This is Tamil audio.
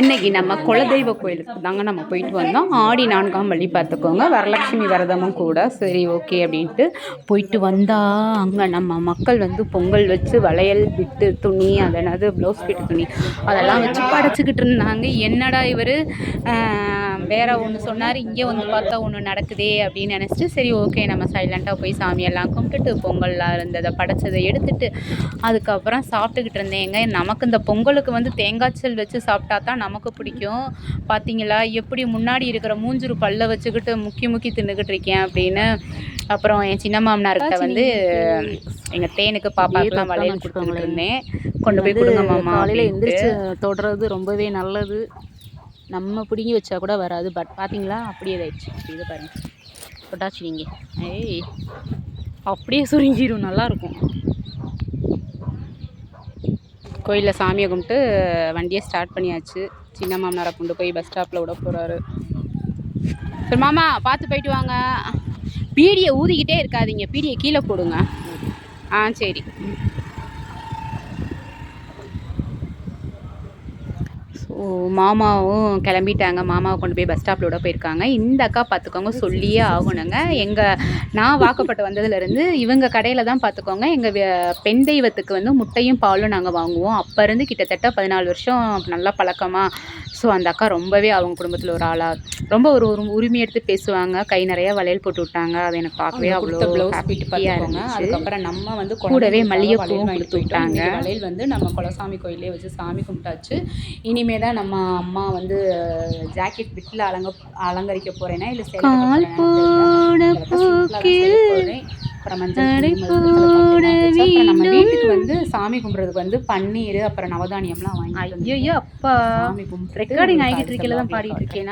இன்னைக்கு நம்ம குலதெய்வ கோயிலுக்கு தாங்க நம்ம போயிட்டு வந்தோம். ஆடி நான்காம் வழி பார்த்துக்கோங்க. வரலட்சுமி விரதமும் கூட. சரி ஓகே அப்படின்ட்டு போயிட்டு வந்தா அங்கே நம்ம மக்கள் வந்து பொங்கல் வச்சு வளையல் விட்டு துணி அதனது ப்ளவுஸ் பிட்டு துணி அதெல்லாம் வச்சு படைச்சிக்கிட்டு இருந்தாங்க. என்னடா இவர்? வேற ஒன்று சொன்னார் இங்கே வந்து பார்த்தா ஒன்று நடக்குதே அப்படின்னு நினச்சிட்டு சரி ஓகே நம்ம சைலண்ட்டாக போய் சாமியெல்லாம் கும்பிட்டுட்டு பொங்கல்லாம் இருந்ததை படைச்சதை எடுத்துட்டு அதுக்கப்புறம் சாப்பிட்டுக்கிட்டு இருந்தேங்க. நமக்கு இந்த பொங்கலுக்கு வந்து தேங்காய்ச்சல் வச்சு சாப்பிட்டா தான் நமக்கு பிடிக்கும். பார்த்தீங்களா எப்படி முன்னாடி இருக்கிற மூஞ்சுரு பல்ல வச்சுக்கிட்டு முக்கி முக்கி தின்னுக்கிட்டு இருக்கேன் அப்படின்னு. அப்புறம் என் சின்ன மாமனார்கிட்ட வந்து எங்கள் தேனுக்கு பாப்பாக்கெல்லாம் வளையல் இருந்தேன். கொண்டு போய் கொடுங்க மாமா காலையில். எந்திரிச்சு தொடுறது ரொம்பவே நல்லது. நம்ம பிடுங்கி வச்சா கூட வராது. பட் பார்த்தீங்களா அப்படியே இதாயிடுச்சு. இது பாருங்க. தொட்டாச்சு நீங்கள் ஏய் அப்படியே சுருங்கிடும். நல்லாயிருக்கும் கோயிலில் சாமியை கும்பிட்டு வண்டியை ஸ்டார்ட் பண்ணியாச்சு. சின்ன மாமனாரை கொண்டு போய் பஸ் ஸ்டாப்பில் விட போகிறாரு சரி மாமா பார்த்து போயிட்டு வாங்க. பீடியை ஊதிக்கிட்டே இருக்காதீங்க. பீடியை கீழே போடுங்க. ஆ சரி. மாமாவும் கிளம்பிட்டாங்க. மாமாவை கொண்டு போய் பஸ் ஸ்டாப்பில் விட போயிருக்காங்க. இந்த அக்கா பார்த்துக்கோங்க சொல்லியே ஆகணுங்க. எங்கள் நான் வாக்கப்பட்டு வந்ததுலேருந்து இவங்க கடையில் தான் பார்த்துக்கோங்க. எங்கள் பெண் தெய்வத்துக்கு வந்து முட்டையும் பாலும் நாங்கள் வாங்குவோம். அப்போ இருந்து கிட்டத்தட்ட பதினாலு வருஷம் நல்லா பழக்கமாக ஸோ அந்த அக்கா ரொம்பவே அவங்க குடும்பத்தில் ஒரு ஆளாக ரொம்ப ஒரு ஒரு உரிமை எடுத்து பேசுவாங்க. கை நிறைய வளையல் போட்டு விட்டாங்க. அது எனக்கு பார்க்கவே அவ்வளோ ப்ளவுஸ் ஆ பார்த்துக்கோங்க. அதுக்கப்புறம் நம்ம வந்து கூடவே மல்லிகைப்பூவும் வளையல் கொடுத்து. விட்டாங்க. வளையல் வந்து நம்ம குலசாமி கோயிலே வச்சு சாமி கும்பிட்டாச்சு. இனிமே தான் நம்ம அம்மா வந்து ஜாக்கெட் பிட்டில் அலங்க அலங்கரிக்க போறேன்னா இல்லை கால் செய்ய போறேன். அப்புறம் மஞ்சள் நம்ம வீட்டுக்கு வந்து சாமி கும்பிட்றதுக்கு வந்து பன்னீர் அப்புறம் நவதானியம்லாம் வாங்கி ஐயோ அப்பா. சாமி கும்பிட்டு ரெக்கார்டிங் ஆகிட்டு இருக்கையில தான் பாடிட்டு இருக்கேன்.